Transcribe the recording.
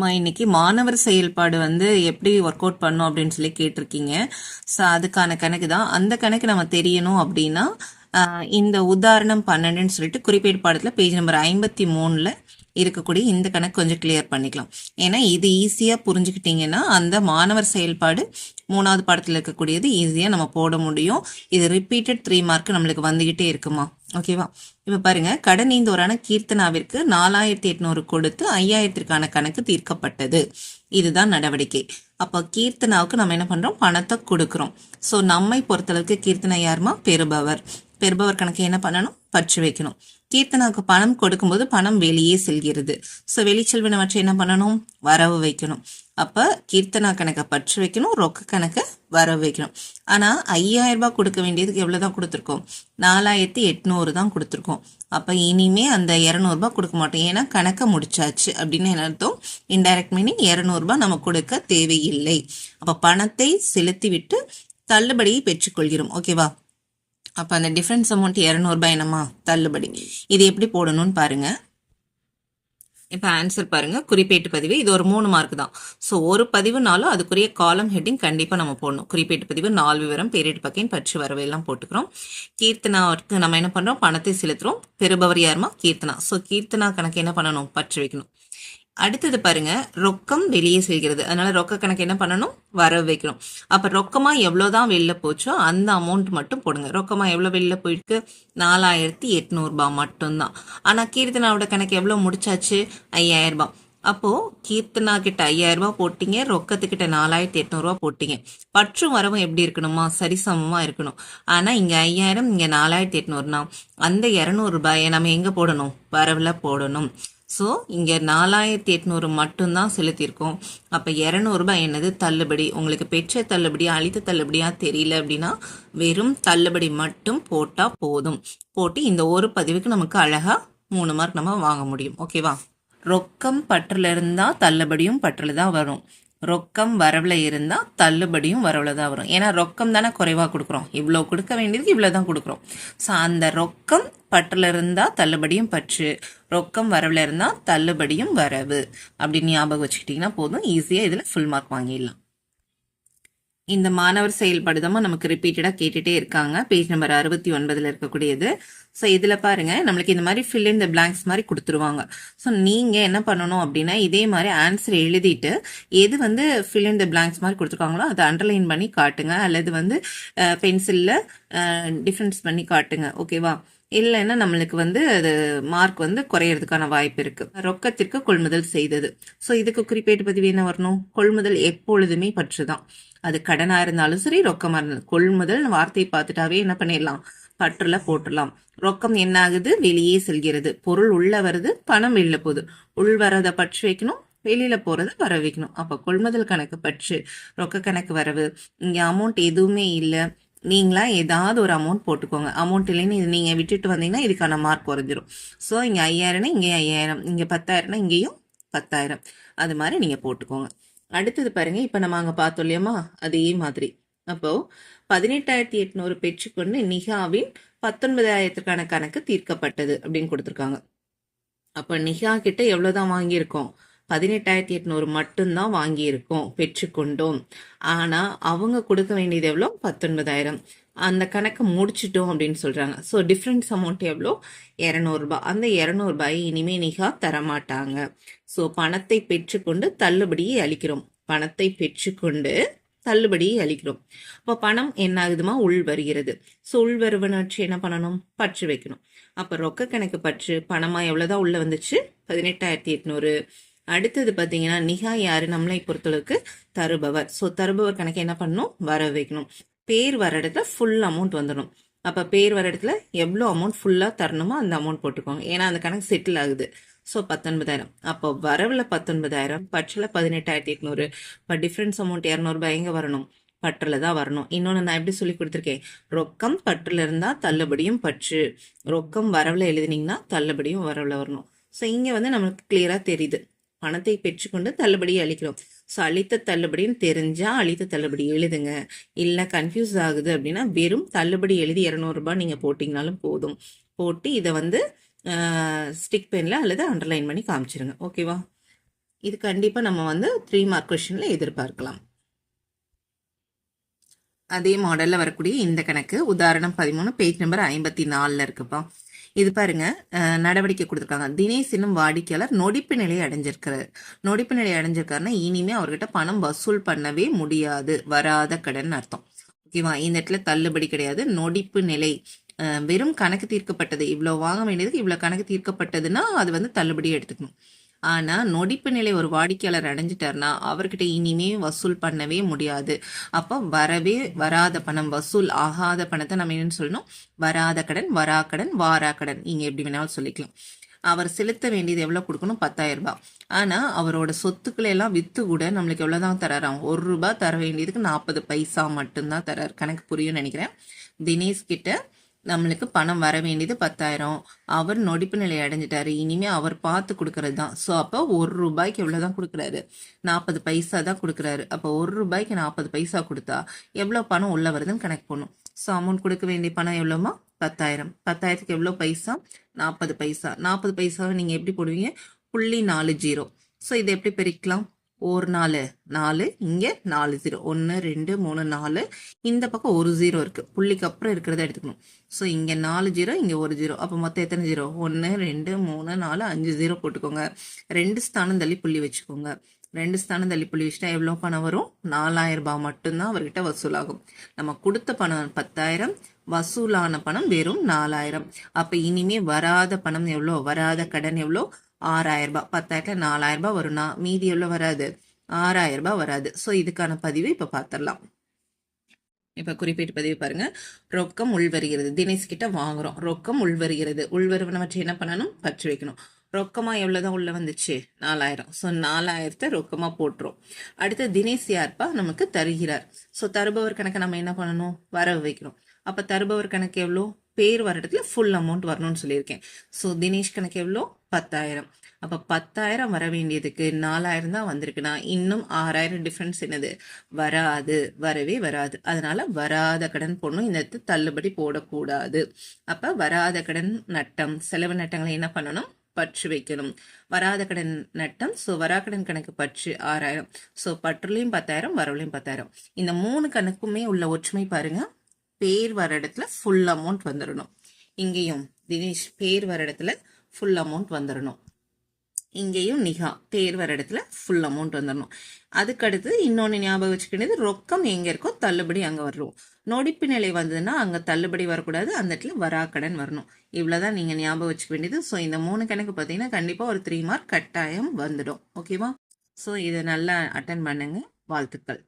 மா இன்னைக்கு மாணவர் செயல்பாடு வந்து எப்படி ஒர்க் அவுட் பண்ணும் அப்படின்னு சொல்லி கேட்டிருக்கீங்க. ஸோ அதுக்கான கணக்கு தான். அந்த கணக்கு நம்ம தெரியணும் அப்படின்னா இந்த உதாரணம் பன்னெண்டுன்னு சொல்லிட்டு குறிப்பேடு பாடத்தில் பேஜ் நம்பர் ஐம்பத்தி மூணில் இருக்கக்கூடிய இந்த கணக்கு கொஞ்சம் கிளியர் பண்ணிக்கலாம். ஏன்னா இது ஈஸியாக புரிஞ்சுக்கிட்டிங்கன்னா அந்த மாணவர் செயல்பாடு மூணாவது பாடத்தில் இருக்கக்கூடியது ஈஸியாக நம்ம போட முடியும். இது ரிப்பீட்டட் த்ரீ மார்க் நம்மளுக்கு வந்துகிட்டே இருக்குமா? ஓகேவா இப்போ பாருங்க கடனீந்தோரான கீர்த்தனாவிற்கு நாலாயிரத்தி எட்நூறு கொடுத்து ஐயாயிரத்திற்கான கணக்கு தீர்க்கப்பட்டது. இதுதான் நடவடிக்கை. அப்போ கீர்த்தனாவுக்கு நம்ம என்ன பண்ணுறோம் பணத்தை கொடுக்குறோம். ஸோ நம்மை பொறுத்தளவுக்கு கீர்த்தனா யாருமா? பெறுபவர். பெறுபவர் கணக்கு என்ன பண்ணணும்? பற்று வைக்கணும். கீர்த்தனாவுக்கு பணம் கொடுக்கும்போது பணம் வெளியே செல்கிறது. ஸோ வெளிச்செல்வனவற்றை என்ன பண்ணணும்? வரவு வைக்கணும். அப்போ கீர்த்தனா கணக்கை பற்று வைக்கணும் ரொக்க கணக்கை வரவு வைக்கணும். ஆனால் ஐயாயிரம் ரூபாய் கொடுக்க வேண்டியதுக்கு எவ்வளோ தான் கொடுத்துருக்கோம்? நாலாயிரத்தி எட்நூறு தான் கொடுத்துருக்கோம். அப்போ இனிமே அந்த இரநூறுபா கொடுக்க மாட்டோம். ஏன்னா கணக்கை முடிச்சாச்சு அப்படின்னு என்ன அர்த்தம்? இன்டைரக்ட் மீனிங் இரநூறுபா நம்ம கொடுக்க தேவையில்லை. அப்போ பணத்தை செலுத்திவிட்டு தள்ளுபடியை பெற்றுக்கொள்கிறோம். ஓகேவா அப்போ அந்த டிஃப்ரென்ஸ் அமௌண்ட் இரநூறுபா என்னம்மா தள்ளுபடி. இது எப்படி போடணும்னு பாருங்கள் இப்போ ஆன்சர் பாருங்கள் குறிப்பேட்டு பதிவு. இது ஒரு மூணு மார்க் தான். ஸோ ஒரு பதிவுனாலும் அதுக்குரிய காலம் ஹெட்டிங் கண்டிப்பாக நம்ம போடணும். குறிப்பேட்டு பதிவு நாலு விவரம் பேரிட்டு பக்கம் பற்று வரவையெல்லாம் போட்டுக்கிறோம். கீர்த்தனாவுக்கு நம்ம என்ன பண்ணுறோம் பணத்தை செலுத்துகிறோம் பெறுபவர் யாருமா? கீர்த்தனா. ஸோ கீர்த்தனா கணக்கு என்ன பண்ணணும்? பற்று வைக்கணும். அடுத்தது பாருங்க ரொக்கம் வெளியே செல்கிறது. அதனால ரொக்க கணக்கு என்ன பண்ணணும்? வரவு வைக்கணும். அப்ப ரொக்கமா எவ்வளவுதான் வெளில போச்சோ அந்த அமௌண்ட் மட்டும் போடுங்க. ரொக்கமா எவ்வளவு வெளில போயிருக்கு? நாலாயிரத்தி எட்நூறு ரூபாய் மட்டும்தான். ஆனா கீர்த்தனாவோட கணக்கு எவ்வளவு முடிச்சாச்சு? ஐயாயிரம் ரூபாய் அப்போ கீர்த்தனா கிட்ட ஐயாயிரம் ரூபாய் போட்டீங்க ரொக்கத்துக்கிட்ட நாலாயிரத்தி எட்நூறுபா போட்டீங்க. பற்றும் வரவும் எப்படி இருக்கணுமா? சரிசமமா இருக்கணும். ஆனா இங்க ஐயாயிரம் இங்க நாலாயிரத்தி எட்நூறுனா அந்த இருநூறு ரூபாயை நம்ம எங்க போடணும்? வரவுல போடணும். ஸோ இங்கே நாலாயிரத்தி எட்நூறு மட்டும்தான் செலுத்தியிருக்கோம். அப்போ இரநூறுபா என்னது? தள்ளுபடி. உங்களுக்கு பெற்ற தள்ளுபடி அளித்த தள்ளுபடியாக தெரியல அப்படின்னா வெறும் தள்ளுபடி மட்டும் போட்டால் போதும். போட்டு இந்த ஒரு பதிவுக்கு நமக்கு அழகாக மூணு மார்க் நம்ம வாங்க முடியும். ஓகேவா ரொக்கம் பற்றில் இருந்தால் தள்ளுபடியும் பற்றில் தான் வரும். ரொக்கம் வரவில் இருந்தால் தள்ளுபடியும் வரவில் தான் வரும். ஏன்னா ரொக்கம் தானே குறைவாக கொடுக்குறோம். இவ்வளோ கொடுக்க வேண்டியதுக்கு இவ்வளோ தான் கொடுக்குறோம். ஸோ அந்த ரொக்கம் பற்றுல இருந்தால் தள்ளுபடியும் பற்று. ரொக்கம் வரவில் இருந்தால் தள்ளுபடியும் வரவு. அப்படின்னு ஞாபகம் வச்சுக்கிட்டிங்கன்னா போதும். ஈஸியாக இதில் ஃபுல் மார்க் வாங்கிடலாம். இந்த மாணவர் செயல்படுதமும் நமக்கு ரிப்பீட்டடாக கேட்டுட்டே இருக்காங்க. பேஜ் நம்பர் அறுபத்தி ஒன்பதில் இருக்கக்கூடியது. ஸோ இதில் பாருங்கள் நம்மளுக்கு இந்த மாதிரி ஃபில் இன் த பிளாங்க்ஸ் மாதிரி கொடுத்துருவாங்க. ஸோ நீங்கள் என்ன பண்ணணும் அப்படின்னா இதே மாதிரி ஆன்சர் எழுதிட்டு எது வந்து ஃபில் இன் த பிளாங்க்ஸ் மாதிரி கொடுத்துருக்காங்களோ அதை அண்டர்லைன் பண்ணி காட்டுங்க. அல்லது வந்து பென்சிலில் டிஃப்ரென்ஸ் பண்ணி காட்டுங்க. ஓகேவா இல்லைன்னா நம்மளுக்கு வந்து அது மார்க் வந்து குறையறதுக்கான வாய்ப்பு இருக்கு. ரொக்கத்திற்கு கொள்முதல் செய்தது. ஸோ இதுக்கு குறிப்பேட்டு பதிவு என்ன வரணும்? கொள்முதல் எப்பொழுதுமே பற்றுதான். அது கடனாக இருந்தாலும் சரி ரொக்கமாக இருந்தாலும். கொள்முதல் வார்த்தையை பார்த்துட்டாவே என்ன பண்ணிடலாம்? பற்றுல போட்டுடலாம். ரொக்கம் என்ன ஆகுது வெளியே செல்கிறது. பொருள் உள்ள வருது பணம் வெளில போகுது. உள் வரதை பற்று வைக்கணும் வெளியில போறத வர வைக்கணும் அப்ப கொள்முதல் கணக்கு பற்று ரொக்க கணக்கு வரவு. இங்க அமௌண்ட் எதுவுமே இல்லை. நீங்களாக ஏதாவது ஒரு அமௌண்ட் போட்டுக்கோங்க. அமௌண்ட் இல்லைன்னு இது நீங்கள் விட்டுட்டு வந்தீங்கன்னா இதுக்கான மார்க் குறைஞ்சிரும். ஸோ இங்கே ஐயாயிரம்னா இங்கே ஐயாயிரம் இங்கே பத்தாயிரம்னா இங்கேயும் பத்தாயிரம். அது மாதிரி நீங்கள் போட்டுக்கோங்க. அடுத்தது பாருங்கள் இப்போ நம்ம அங்கே பார்த்தோம் இல்லையம்மா? அதே மாதிரி. அப்போது பதினெட்டாயிரத்தி எட்நூறு பெற்றுக்கொண்டு நிகாவின் பத்தொன்பதாயிரத்துக்கான கணக்கு தீர்க்கப்பட்டது அப்படின்னு கொடுத்துருக்காங்க. அப்போ நிகா கிட்ட எவ்வளோதான் வாங்கியிருக்கோம்? பதினெட்டாயிரத்தி எட்நூறு மட்டும்தான் வாங்கியிருக்கோம் பெற்றுக்கொண்டோம். ஆனால் அவங்க கொடுக்க வேண்டியது எவ்வளோ? பத்தொன்பதாயிரம். அந்த கணக்கை முடிச்சிட்டோம் அப்படின்னு சொல்கிறாங்க ஸோ டிஃப்ரெண்ட்ஸ் அமௌண்ட் எவ்வளோ? இரநூறுபா. அந்த இரநூறுபாயை இனிமே நிகா தரமாட்டாங்க. ஸோ பணத்தை பெற்றுக்கொண்டு தள்ளுபடியை அளிக்கிறோம். பணத்தை பெற்றுக்கொண்டு தள்ளுபடியை அளிக்கிறோம். அப்போ பணம் என்ன ஆகுதுமா? உள் வருகிறது. ஸோ உள் வருவனாச்சு என்ன பண்ணணும்? பற்று வைக்கணும். அப்போ ரொக்க கணக்கு பற்று பணமாக எவ்வளோதான் உள்ளே வந்துச்சு? பதினெட்டாயிரத்தி எட்நூறு. அடுத்தது பார்த்தீங்கன்னா நிகா யாரு? நம்மளை பொறுத்தளவுக்கு தருபவர். ஸோ தருபவர் கணக்கு என்ன பண்ணணும்? வர வைக்கணும். பேர் வர இடத்துல ஃபுல் அமௌண்ட் வந்துடும் அப்போ பேர் வர இடத்துல எவ்வளோ அமௌண்ட் ஃபுல்லாக தரணுமோ அந்த அமௌண்ட் போட்டுக்கோங்க. ஏன்னா அந்த கணக்கு செட்டில் ஆகுது. ஸோ பத்தொன்பதாயிரம். அப்போ வரவில் பத்தொன்பதாயிரம் பற்றில் பதினெட்டாயிரத்தி எட்நூறு. இப்போ டிஃப்ரென்ஸ் அமௌண்ட் இரநூறுபா எங்கே வரணும்? பற்றில் தான் வரணும். இன்னொன்று நான் எப்படி சொல்லி கொடுத்துருக்கேன்? ரொக்கம் பற்றில் இருந்தால் தள்ளுபடியும் பற்று. ரொக்கம் வரவில் எழுதினீங்கன்னா தள்ளுபடியும் வரவில் வரணும். ஸோ இங்கே வந்து நம்மளுக்கு கிளியராக தெரியுது. பணத்தை பெற்றுக்கொண்டு தள்ளுபடி அளிக்கிறோம். ஸோ அளித்த தள்ளுபடின்னு தெரிஞ்சால் அளித்த தள்ளுபடி எழுதுங்க. இல்லை கன்ஃபியூஸ் ஆகுது அப்படின்னா வெறும் தள்ளுபடி எழுதி இரநூறுபா நீங்கள் போட்டிங்கனாலும் போதும். போட்டு இதை வந்து ஸ்டிக் பெனில் அல்லது அண்டர்லைன் பண்ணி காமிச்சிருங்க. ஓகேவா இது கண்டிப்பாக நம்ம வந்து த்ரீ மார்க் கொஷனில் எதிர்பார்க்கலாம். அதே மாடலில் வரக்கூடிய இந்த கணக்கு உதாரணம் பதிமூணு பேஜ் நம்பர் ஐம்பத்தி நாலில் இருக்குப்பா. இது பாருங்க நடவடிக்கை கொடுத்துருக்காங்க. தினேஷ் என்னும் வாடிக்கையாளர் நொடிப்பு நிலையை அடைஞ்சிருக்கிறார். நொடிப்பு நிலையை அடைஞ்சிருக்காருன்னா இனிமே அவர்கிட்ட பணம் வசூல் பண்ணவே முடியாது. வராத கடன் அர்த்தம். ஓகேவா இந்த இடத்துல தள்ளுபடி கிடையாது. நொடிப்பு நிலை. வெறும் கணக்கு தீர்க்கப்பட்டது. இவ்வளோ வாங்க வேண்டியதுக்கு இவ்வளோ கணக்கு தீர்க்கப்பட்டதுன்னா அது வந்து தள்ளுபடி எடுத்துக்கணும். ஆனால் நொடிப்பு நிலை ஒரு வாடிக்கையாளர் அடைஞ்சிட்டார்னா அவர்கிட்ட இனிமே வசூல் பண்ணவே முடியாது. அப்போ வரவே வராத பணம் வசூல் ஆகாத பணத்தை நம்ம என்னன்னு சொல்லணும்? வராத கடன் வரா கடன் வாரா கடன். நீங்கள் எப்படி வேணாலும் சொல்லிக்கலாம். அவர் செலுத்த வேண்டியது எவ்வளோ கொடுக்கணும்? பத்தாயிரம் ரூபாய். ஆனால் அவரோட சொத்துக்களை எல்லாம் விற்று கூட நம்மளுக்கு எவ்வளோ தான் தராராம் ஒரு ரூபாய் தர வேண்டியதுக்கு நாற்பது பைசா மட்டும்தான் தரார். கணக்கு புரியும்னு நினைக்கிறேன். தினேஷ் கிட்ட நம்மளுக்கு பணம் வர வேண்டியது பத்தாயிரம். அவர் நொடிப்பு நிலை அடைஞ்சிட்டாரு. இனிமே அவர் பார்த்து கொடுக்கறது தான் ஸோ அப்போ ஒரு ரூபாய்க்கு எவ்வளோ தான் கொடுக்குறாரு? நாற்பது பைசா தான் கொடுக்குறாரு. அப்போ ஒரு ரூபாய்க்கு நாற்பது பைசா கொடுத்தா எவ்வளோ பணம் உள்ள வருதுன்னு கணக்கு பண்ணும் ஸோ அமௌண்ட் கொடுக்க வேண்டிய பணம் எவ்வளோமா பத்தாயிரம். பத்தாயிரத்துக்கு எவ்வளோ பைசா? நாற்பது பைசா. நாற்பது பைசாவை நீங்கள் எப்படி போடுவீங்க? புள்ளி நாலு ஜீரோ. ஸோ இதை எப்படி பிரிக்கலாம்? ஒரு நாலு நாலு இங்கே நாலு ஜீரோ ஒன்று ரெண்டு மூணு நாலு. இந்த பக்கம் ஒரு ஜீரோ இருக்குது புள்ளிக்கு அப்புறம் இருக்கிறத எடுத்துக்கணும். ஸோ இங்கே நாலு ஜீரோ இங்கே ஒரு ஜீரோ அப்போ மொத்தம் எத்தனை ஜீரோ ஒன்று ரெண்டு மூணு நாலு அஞ்சு ஜீரோ போட்டுக்கோங்க. ரெண்டு ஸ்தானம் தள்ளி புள்ளி வச்சுக்கோங்க. ரெண்டு ஸ்தானம் தள்ளி புள்ளி வச்சுட்டா எவ்வளோ பணம் வரும்? நாலாயிரம் ரூபாய் மட்டும்தான் அவர்கிட்ட வசூலாகும். நம்ம கொடுத்த பணம் பத்தாயிரம் வசூலான பணம் வெறும் நாலாயிரம். அப்போ இனிமே வராத பணம் எவ்வளோ? வராத கடன் எவ்வளோ? ஆறாயிரம் ரூபாய் பத்தாயிரத்துல நாலாயிரம் ரூபாய் வரும்னா மீதி எவ்வளோ வராது? ஆறாயிரம் ரூபாய் வராது. ஸோ இதுக்கான பதிவு இப்போ பார்த்துடலாம் இப்போ குறிப்பிட்டு பதிவு பாருங்க. ரொக்கம் உள்வருகிறது. தினேஷ் கிட்ட வாங்குறோம். ரொக்கம் உள்வருகிறது. உள்வருவனவற்றை என்ன பண்ணணும்? பற்றி வைக்கணும். ரொக்கமா எவ்வளவுதான் உள்ள வந்துச்சு? நாலாயிரம். ஸோ நாலாயிரத்தை ரொக்கமா போட்டுரும். அடுத்து தினேஷ் யார்ப்பா? நமக்கு தருகிறார். ஸோ தருபவர் கணக்கை நம்ம என்ன பண்ணணும்? வரவு வைக்கணும். அப்போ தருபவர் கணக்கு எவ்வளோ? பேர் வர இடத்துல ஃபுல் அமௌண்ட் வரணும்னு சொல்லியிருக்கேன். ஸோ தினேஷ் கணக்கு எவ்வளோ? பத்தாயிரம். அப்போ பத்தாயிரம் வர வேண்டியதுக்கு நாலாயிரம் தான் வந்திருக்குன்னா இன்னும் ஆறாயிரம் டிஃப்ரென்ஸ் என்னது? வராது. வரவே வராது. அதனால வராத கடன் போடணும். இந்த தள்ளுபடி போடக்கூடாது. அப்போ வராத கடன் நட்டம் செலவு நட்டங்களை என்ன பண்ணணும்? பற்று வைக்கணும். வராத கடன் நட்டம் ஸோ வராக்கடன் கணக்கு பற்று ஆறாயிரம். ஸோ பற்றுலையும் பத்தாயிரம் வரவுலையும் பத்தாயிரம். இந்த மூணு கணக்குமே உள்ள ஒற்றுமை பாருங்கள் பேர் வர இடத்துல ஃபுல் அமௌண்ட் வந்துடணும் இங்கேயும் தினேஷ் பேர் வர இடத்துல ஃபுல் அமௌண்ட் வந்துடணும் இங்கேயும் நிகா பேர் வர இடத்துல ஃபுல் அமௌண்ட் வந்துடணும் அதுக்கடுத்து இன்னொன்று ஞாபகம் வச்சுக்கிட்டது ரொக்கம் எங்கே இருக்கோ தள்ளுபடி அங்கே வரும் நொடிப்பு நிலை வந்ததுன்னா அங்கே தள்ளுபடி வரக்கூடாது. அந்த இடத்துல வராக்கடன் வரணும். இவ்வளோதான் நீங்கள் ஞாபகம் வச்சுக்க வேண்டியது. ஸோ இந்த மூணு கணக்கு பார்த்தீங்கன்னா கண்டிப்பாக ஒரு த்ரீ மார்க் கட்டாயம் வந்துடும். ஓகேவா ஸோ இதை நல்லா அட்டன் பண்ணுங்க. வாழ்த்துக்கள்.